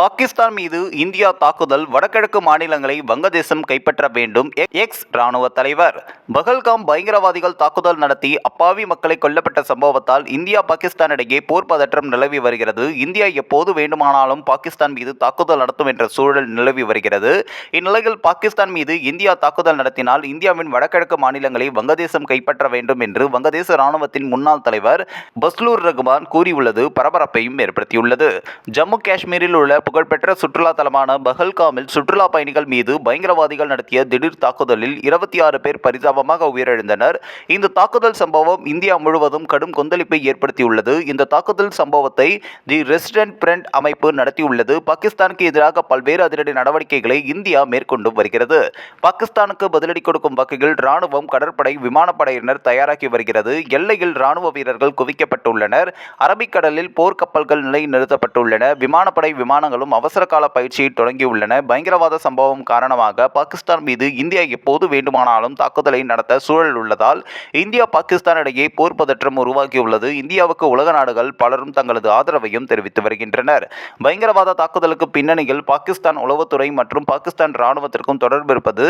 பாகிஸ்தான் மீது இந்தியா தாக்குதல் வடகிழக்கு மாநிலங்களை வங்கதேசம் கைப்பற்ற வேண்டும் எக்ஸ் ராணுவ தலைவர். பகல்காம் பயங்கரவாதிகள் தாக்குதல் நடத்தி அப்பாவி மக்களை கொல்லப்பட்ட சம்பவத்தால் இந்தியா பாகிஸ்தான் இடையே போர் பதற்றம் நிலவி வருகிறது. இந்தியா எப்போது வேண்டுமானாலும் பாகிஸ்தான் மீது தாக்குதல் நடத்தும் என்ற சூழல் நிலவி வருகிறது. இந்நிலையில் பாகிஸ்தான் மீது இந்தியா தாக்குதல் நடத்தினால் இந்தியாவின் வடகிழக்கு மாநிலங்களை வங்கதேசம் கைப்பற்ற வேண்டும் என்று வங்கதேச ராணுவத்தின் முன்னாள் தலைவர் பஸ்லூர் ரகுமான் கூறியுள்ளது. பரபரப்பையும் ஏற்படுத்தியுள்ளது. ஜம்மு காஷ்மீரில் உள்ள புகழ்பெற்ற சுற்றுலா தலமான பஹல்காமில் சுற்றுலா பயணிகள் மீது பயங்கரவாதிகள் நடத்திய திடீர் தாக்குதலில் இருபத்தி ஆறு பேர் பரிதாபமாக உயிரிழந்தனர். இந்த தாக்குதல் சம்பவம் இந்தியா முழுவதும் கடும் கொந்தளிப்பை ஏற்படுத்தியுள்ளது. இந்த தாக்குதல் சம்பவத்தை தி ரெசிடென்ட் பிரண்ட் அமைப்பு நடத்தியுள்ளது. பாகிஸ்தானுக்கு எதிராக பல்வேறு அதிரடி நடவடிக்கைகளை இந்தியா மேற்கொண்டு வருகிறது. பாகிஸ்தானுக்கு பதிலடி கொடுக்கும் வகையில் ராணுவம் கடற்படை விமானப்படையினர் தயாராகி வருகிறது. எல்லையில் ராணுவ வீரர்கள் குவிக்கப்பட்டுள்ளனர். அரபிக்கடலில் போர்க்கப்பல்கள் நிலை நிறுத்தப்பட்டுள்ளன விமானப்படை விமானங்கள் விமானங்களும் அவசர கால பயிற்சியை தொடங்கியுள்ளன பயங்கரவாத சம்பவம் காரணமாக பாகிஸ்தான் மீது இந்தியா எப்போது வேண்டுமானாலும் தாக்குதலை நடத்த சூழல் உள்ளதால் இந்தியா பாகிஸ்தான் இடையே போர் பதற்றம் உருவாகியுள்ளது. இந்தியாவுக்கு உலக நாடுகள் பலரும் தங்களது ஆதரவையும் தெரிவித்து வருகின்றனர். பயங்கரவாத தாக்குதலுக்கு பின்னணியில் பாகிஸ்தான் உளவுத்துறை மற்றும் பாகிஸ்தான் இராணுவத்திற்கும் தொடர்பு இருப்பது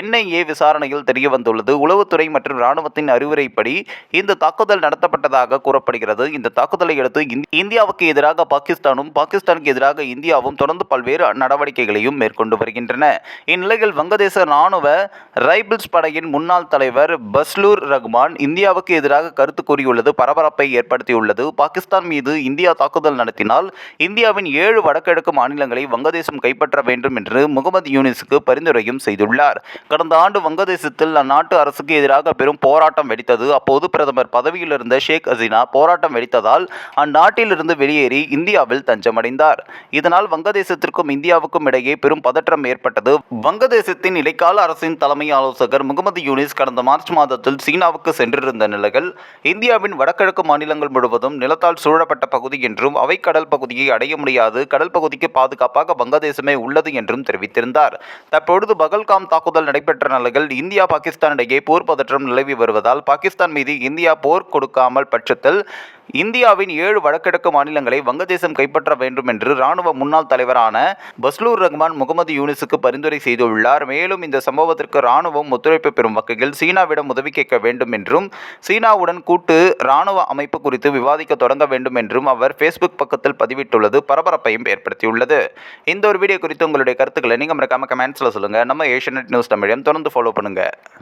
என்ஐஏ விசாரணையில் தெரிய வந்துள்ளது உளவுத்துறை மற்றும் இராணுவத்தின் அறிவுரைப்படி இந்த தாக்குதல் நடத்தப்பட்டதாக கூறப்படுகிறது. இந்த தாக்குதலை அடுத்து இந்தியாவுக்கு எதிராக பாகிஸ்தானும் பாகிஸ்தானுக்கு எதிராக இந்தியாவும் தொடர்ந்து பல்வேறு நடவடிக்கைகளையும் மேற்கொண்டு வருகின்றன. இந்நிலையில் வங்கதேச ராணுவ ரைபிள்ஸ் படையின் முன்னாள் தலைவர் பஸ்லூர் ரஹ்மான் இந்தியாவுக்கு எதிராக கருத்து கூறியுள்ளது பரபரப்பை ஏற்படுத்தியுள்ளது. பாகிஸ்தான் மீது இந்தியா தாக்குதல் நடத்தினால் இந்தியாவின் ஏழு வடகிழக்கு மாநிலங்களை வங்கதேசம் கைப்பற்ற வேண்டும் என்று முகமது யூனிஸுக்கு பரிந்துரையும் செய்துள்ளார். கடந்த ஆண்டு வங்கதேசத்தில் அந்நாட்டு அரசுக்கு எதிராக பெரும் போராட்டம் வெடித்தது. அப்போது பிரதமர் பதவியில் இருந்த ஷேக் ஹசீனா போராட்டம் வெடித்ததால் அந்நாட்டிலிருந்து வெளியேறி இந்தியாவில் தஞ்சமடைந்தார். இதனால் வங்கதேசத்திற்கும் இந்தியாவுக்கும் இடையே பெரும் பதற்றம் ஏற்பட்டது. வங்கதேசத்தின் இடைக்கால அரசின் தலைமை ஆலோசகர் முகமது யூனிஸ் கடந்த மார்ச் மாதத்தில் சீனாவுக்கு சென்றிருந்த நிலையில் இந்தியாவின் வடகிழக்கு மாநிலங்கள் முழுவதும் நிலத்தால் சூழப்பட்ட பகுதி என்றும் அவை கடல் பகுதியை அடைய முடியாது கடல் பகுதிக்கு பாதுகாப்பாக வங்கதேசமே உள்ளது என்றும் தெரிவித்திருந்தார். தற்பொழுது பகல்காம் தாக்குதல் நடைபெற்ற நிலையில் இந்தியா பாகிஸ்தான் இடையே போர் பதற்றம் நிலவி வருவதால் பாகிஸ்தான் மீது இந்தியா போர் கொடுக்காமல் பட்சத்தில் இந்தியாவின் ஏழு வடகிழக்கு மாநிலங்களை வங்கதேசம் கைப்பற்ற வேண்டும் என்று ராணுவ முன்னாள் தலைவரான பஸ்லூர் ரஹ்மான் முகமது யூனிஸுக்கு பரிந்துரை செய்துள்ளார். மேலும் இந்த சம்பவத்திற்கு ராணுவம் ஒத்துழைப்பு பெறும் வகையில் சீனாவிடம் உதவி கேட்க வேண்டும் என்றும் சீனாவுடன் கூட்டு ராணுவ அமைப்பு குறித்து விவாதிக்க தொடங்க வேண்டும் என்றும் அவர் ஃபேஸ்புக் பக்கத்தில் பதிவிட்டுள்ளது பரபரப்பையும் ஏற்படுத்தியுள்ளது. இந்த ஒரு வீடியோ குறித்து உங்களுடைய கருத்துக்களை நீங்கள் மறக்காம கமெண்ட்ஸில் சொல்லுங்கள் நம்ம ஏஷியநெட் நியூஸ் தமிழையும் தொடர்ந்து ஃபாலோ பண்ணுங்கள்